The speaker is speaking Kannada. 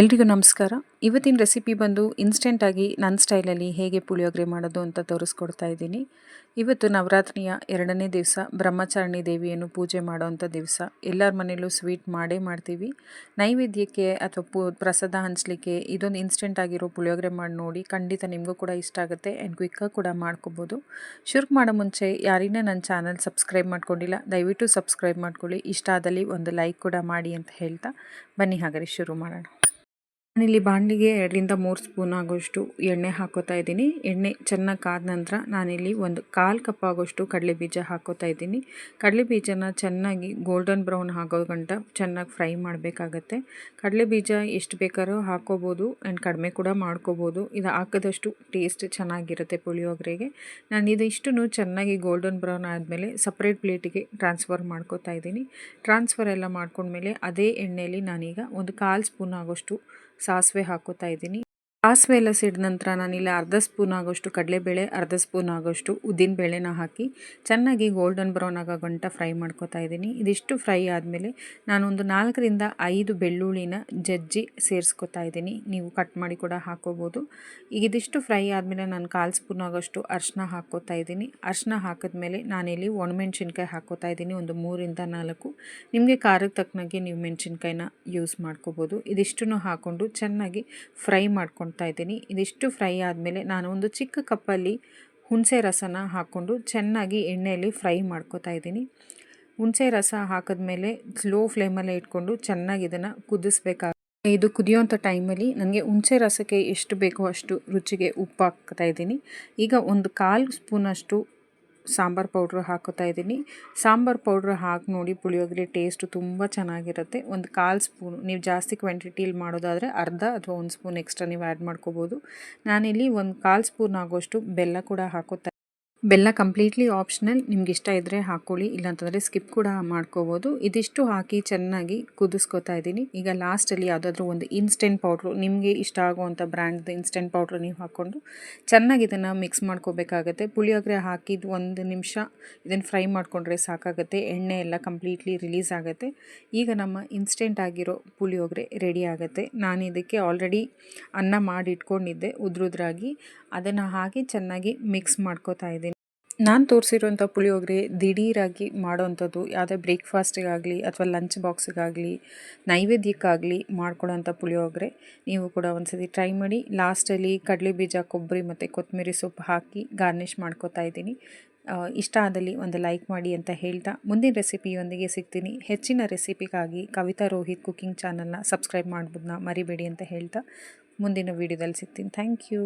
ಎಲ್ರಿಗೂ ನಮಸ್ಕಾರ. ಇವತ್ತಿನ ರೆಸಿಪಿ ಬಂದು ಇನ್ಸ್ಟೆಂಟಾಗಿ ನನ್ನ ಸ್ಟೈಲಲ್ಲಿ ಹೇಗೆ ಪುಳಿಯೋಗರೆ ಮಾಡೋದು ಅಂತ ತೋರಿಸ್ಕೊಡ್ತಾ ಇದ್ದೀನಿ. ಇವತ್ತು ನವರಾತ್ರಿಯ ಎರಡನೇ ದಿವಸ ಬ್ರಹ್ಮಚಾರಿಣಿ ದೇವಿಯನ್ನು ಪೂಜೆ ಮಾಡೋವಂಥ ದಿವಸ. ಎಲ್ಲರ ಮನೇಲೂ ಸ್ವೀಟ್ ಮಾಡೇ ಮಾಡ್ತೀವಿ. ನೈವೇದ್ಯಕ್ಕೆ ಅಥವಾ ಪು, ಪ್ರಸಾದ ಹಂಚಲಿಕ್ಕೆ ಇದೊಂದು ಇನ್ಸ್ಟೆಂಟ್ ಆಗಿರೋ ಪುಳಿಯೋಗರೆ ಮಾಡಿ ನೋಡಿ ಖಂಡಿತ ನಿಮಗೂ ಕೂಡ ಇಷ್ಟ ಆಗುತ್ತೆ ಆ್ಯಂಡ್ ಕ್ವಿಕ್ಕಾಗಿ ಕೂಡ ಮಾಡ್ಕೋಬೋದು. ಶುರು ಮಾಡೋ ಮುಂಚೆ ಯಾರಿನೇ ನನ್ನ ಚಾನಲ್ ಸಬ್ಸ್ಕ್ರೈಬ್ ಮಾಡ್ಕೊಂಡಿಲ್ಲ, ದಯವಿಟ್ಟು ಸಬ್ಸ್ಕ್ರೈಬ್ ಮಾಡ್ಕೊಳ್ಳಿ. ಇಷ್ಟ ಆದಲ್ಲಿ ಒಂದು ಲೈಕ್ ಕೂಡ ಮಾಡಿ ಅಂತ ಹೇಳ್ತಾ ಬನ್ನಿ ಹಾಗಾದ್ರೆ ಶುರು ಮಾಡೋಣ. ನಾನಿಲ್ಲಿ ಬಾಣಲಿಗೆ ಎರಡರಿಂದ ಮೂರು ಸ್ಪೂನ್ ಆಗೋಷ್ಟು ಎಣ್ಣೆ ಹಾಕೋತಾ ಇದ್ದೀನಿ. ಎಣ್ಣೆ ಚೆನ್ನಾಗಿ ಕಾದ ನಂತರ ನಾನಿಲ್ಲಿ ಒಂದು ಕಾಲು ಕಪ್ ಆಗೋಷ್ಟು ಕಡಲೆ ಬೀಜ ಹಾಕೋತಾ ಇದ್ದೀನಿ. ಕಡಲೆ ಬೀಜನ ಚೆನ್ನಾಗಿ ಗೋಲ್ಡನ್ ಬ್ರೌನ್ ಆಗೋ ಗಂಟ ಚೆನ್ನಾಗಿ ಫ್ರೈ ಮಾಡಬೇಕಾಗತ್ತೆ. ಕಡಲೆ ಬೀಜ ಎಷ್ಟು ಬೇಕಾದ್ರೂ ಹಾಕೋಬೋದು ಆ್ಯಂಡ್ ಕಡಿಮೆ ಕೂಡ ಮಾಡ್ಕೋಬೋದು. ಇದು ಹಾಕಿದಷ್ಟು ಟೇಸ್ಟ್ ಚೆನ್ನಾಗಿರುತ್ತೆ ಪುಳಿಯೋಗರೆಗೆ. ನಾನು ಇದಿಷ್ಟು ಚೆನ್ನಾಗಿ ಗೋಲ್ಡನ್ ಬ್ರೌನ್ ಆದಮೇಲೆ ಸಪ್ರೇಟ್ ಪ್ಲೇಟಿಗೆ ಟ್ರಾನ್ಸ್ಫರ್ ಮಾಡ್ಕೋತಾ ಇದ್ದೀನಿ. ಟ್ರಾನ್ಸ್ಫರ್ ಎಲ್ಲ ಮಾಡ್ಕೊಂಡ್ಮೇಲೆ ಅದೇ ಎಣ್ಣೆಯಲ್ಲಿ ನಾನೀಗ ಒಂದು ಕಾಲು ಸ್ಪೂನ್ ಆಗೋಷ್ಟು ಸಾಸಿವೆ ಹಾಕೋತಾ ಇದ್ದೀನಿ. ಸಾಸಿವೆ ಎಲ್ಲ ಸಿಡಿದ ನಂತರ ನಾನಿಲ್ಲಿ ಅರ್ಧ ಸ್ಪೂನ್ ಆಗೋಷ್ಟು ಕಡಲೆಬೇಳೆ, ಅರ್ಧ ಸ್ಪೂನ್ ಆಗೋಷ್ಟು ಉದ್ದಿನ ಬೇಳೆನ ಹಾಕಿ ಚೆನ್ನಾಗಿ ಗೋಲ್ಡನ್ ಬ್ರೌನ್ ಆಗೋ ಗಂಟ ಫ್ರೈ ಮಾಡ್ಕೊತಾ ಇದ್ದೀನಿ. ಇದಿಷ್ಟು ಫ್ರೈ ಆದಮೇಲೆ ನಾನೊಂದು ನಾಲ್ಕರಿಂದ ಐದು ಬೆಳ್ಳುಳ್ಳಿನ ಜಜ್ಜಿ ಸೇರಿಸ್ಕೊತಾ ಇದ್ದೀನಿ. ನೀವು ಕಟ್ ಮಾಡಿ ಕೂಡ ಹಾಕೋಬೋದು. ಈಗ ಇದಿಷ್ಟು ಫ್ರೈ ಆದಮೇಲೆ ನಾನು ಕಾಲು ಸ್ಪೂನ್ ಆಗೋಷ್ಟು ಅರ್ಶಿನ ಹಾಕ್ಕೋತಾ ಇದ್ದೀನಿ. ಅರ್ಶಿನ ಹಾಕಿದ್ಮೇಲೆ ನಾನಿಲ್ಲಿ ಒಣಮೆಣ್ಸಿನ್ಕಾಯಿ ಹಾಕೋತಾ ಇದ್ದೀನಿ. ಒಂದು ಮೂರಿಂದ ನಾಲ್ಕು. ನಿಮಗೆ ಖಾರಕ್ಕೆ ತಕ್ಕನಾಗೆ ನೀವು ಮೆಣಸಿನ್ಕಾಯಿನ ಯೂಸ್ ಮಾಡ್ಕೋಬೋದು. ಇದಿಷ್ಟನ್ನು ಹಾಕ್ಕೊಂಡು ಚೆನ್ನಾಗಿ ಫ್ರೈ ಮಾಡ್ಕೊಂಡು ಮಾಡ್ತಾ ಇದ್ದೀನಿ. ಇದಿಷ್ಟು ಫ್ರೈ ಆದಮೇಲೆ ನಾನು ಒಂದು ಚಿಕ್ಕ ಕಪ್ಪಲ್ಲಿ ಹುಣಸೆ ರಸನ ಹಾಕ್ಕೊಂಡು ಚೆನ್ನಾಗಿ ಎಣ್ಣೆಯಲ್ಲಿ ಫ್ರೈ ಮಾಡ್ಕೋತಾ ಇದ್ದೀನಿ. ಹುಣಸೆ ರಸ ಹಾಕಿದ್ಮೇಲೆ ಸ್ಲೋ ಫ್ಲೇಮಲ್ಲೇ ಇಟ್ಕೊಂಡು ಚೆನ್ನಾಗಿ ಇದನ್ನು ಕುದಿಸ್ಬೇಕಾಗುತ್ತೆ ಇದು ಕುದಿಯೋಂಥ ಟೈಮಲ್ಲಿ ನನಗೆ ಹುಣಸೆ ರಸಕ್ಕೆ ಎಷ್ಟು ಬೇಕೋ ಅಷ್ಟು ರುಚಿಗೆ ಉಪ್ಪು ಹಾಕ್ತಾ ಇದ್ದೀನಿ. ಈಗ ಒಂದು ಕಾಲು ಸ್ಪೂನಷ್ಟು ಸಾಂಬಾರು ಪೌಡ್ರ್ ಹಾಕೋತಾ ಇದ್ದೀನಿ. ಸಾಂಬಾರು ಪೌಡ್ರ್ ಹಾಕಿ ನೋಡಿ ಪುಳಿಯೋಗರೆ ಟೇಸ್ಟು ತುಂಬ ಚೆನ್ನಾಗಿರುತ್ತೆ. ಒಂದು ಕಾಲು ಸ್ಪೂನ್, ನೀವು ಜಾಸ್ತಿ ಕ್ವಾಂಟಿಟಿಲಿ ಮಾಡೋದಾದರೆ ಅರ್ಧ ಅಥವಾ ಒಂದು ಸ್ಪೂನ್ ಎಕ್ಸ್ಟ್ರಾ ನೀವು ಆ್ಯಡ್ ಮಾಡ್ಕೋಬೋದು. ನಾನಿಲ್ಲಿ ಒಂದು ಕಾಲು ಸ್ಪೂನ್ ಆಗೋಷ್ಟು ಬೆಲ್ಲ ಕೂಡ ಹಾಕೋತಾ ಬೆಲ್ಲ ಕಂಪ್ಲೀಟ್ಲಿ ಆಪ್ಷನಲ್ ನಿಮ್ಗೆ ಇಷ್ಟ ಇದ್ದರೆ ಹಾಕ್ಕೊಳ್ಳಿ ಇಲ್ಲಾಂತಂದರೆ ಸ್ಕಿಪ್ ಕೂಡ ಮಾಡ್ಕೋಬೋದು. ಇದಿಷ್ಟು ಹಾಕಿ ಚೆನ್ನಾಗಿ ಕುದಿಸ್ಕೊತಾ ಇದ್ದೀನಿ. ಈಗ ಲಾಸ್ಟಲ್ಲಿ ಯಾವುದಾದ್ರೂ ಒಂದು ಇನ್ಸ್ಟೆಂಟ್ ಪೌಡ್ರು ನಿಮಗೆ ಇಷ್ಟ ಆಗುವಂಥ ಬ್ರ್ಯಾಂಡ್ದು ಇನ್ಸ್ಟೆಂಟ್ ಪೌಡ್ರು ನೀವು ಹಾಕ್ಕೊಂಡು ಚೆನ್ನಾಗಿ ಇದನ್ನು ಮಿಕ್ಸ್ ಮಾಡ್ಕೋಬೇಕಾಗತ್ತೆ. ಪುಳಿಯೋಗರೆ ಹಾಕಿದ್ದು ಒಂದು ನಿಮಿಷ ಇದನ್ನು ಫ್ರೈ ಮಾಡಿಕೊಂಡ್ರೆ ಸಾಕಾಗುತ್ತೆ. ಎಣ್ಣೆ ಎಲ್ಲ ಕಂಪ್ಲೀಟ್ಲಿ ರಿಲೀಸ್ ಆಗುತ್ತೆ. ಈಗ ನಮ್ಮ ಇನ್ಸ್ಟೆಂಟ್ ಆಗಿರೋ ಪುಳಿಯೋಗರೆ ರೆಡಿ ಆಗುತ್ತೆ. ನಾನು ಇದಕ್ಕೆ ಆಲ್ರೆಡಿ ಅನ್ನ ಮಾಡಿ ಇಟ್ಕೊಂಡಿದ್ದೆ ಉದ್ರುದ್ರಾಗಿ ಅದನ್ನು ಹಾಕಿ ಚೆನ್ನಾಗಿ ಮಿಕ್ಸ್ ಮಾಡ್ಕೋತಾ ಇದ್ದೀನಿ. ನಾನು ತೋರಿಸಿರೋಂಥ ಪುಳಿಯೋಗರೆ ದಿಢೀರಾಗಿ ಮಾಡೋವಂಥದ್ದು ಯಾವುದೇ ಬ್ರೇಕ್ಫಾಸ್ಟಿಗಾಗಲಿ ಅಥವಾ ಲಂಚ್ ಬಾಕ್ಸಿಗಾಗಲಿ ನೈವೇದ್ಯಕ್ಕಾಗಲಿ ಮಾಡ್ಕೊಳ್ಳೋಂಥ ಪುಳಿಯೋಗರೆ ನೀವು ಕೂಡ ಒಂದ್ಸತಿ ಟ್ರೈ ಮಾಡಿ. ಲಾಸ್ಟಲ್ಲಿ ಕಡಲೆ ಬೀಜ ಕೊಬ್ಬರಿ ಮತ್ತು ಕೊತ್ತಂಬರಿ ಸೊಪ್ಪು ಹಾಕಿ ಗಾರ್ನಿಷ್ ಮಾಡ್ಕೋತಾ ಇದ್ದೀನಿ. ಇಷ್ಟ ಆದಲ್ಲಿ ಒಂದು ಲೈಕ್ ಮಾಡಿ ಅಂತ ಹೇಳ್ತಾ ಮುಂದಿನ ರೆಸಿಪಿಯೊಂದಿಗೆ ಸಿಗ್ತೀನಿ. ಹೆಚ್ಚಿನ ರೆಸಿಪಿಗಾಗಿ ಕವಿತಾ ರೋಹಿತ್ ಕುಕಿಂಗ್ ಚಾನಲ್ನ ಸಬ್ಸ್ಕ್ರೈಬ್ ಮಾಡ್ಬೋದನ್ನ ಮರಿಬೇಡಿ ಅಂತ ಹೇಳ್ತಾ ಮುಂದಿನ ವೀಡಿಯೋದಲ್ಲಿ ಸಿಗ್ತೀನಿ. Thank you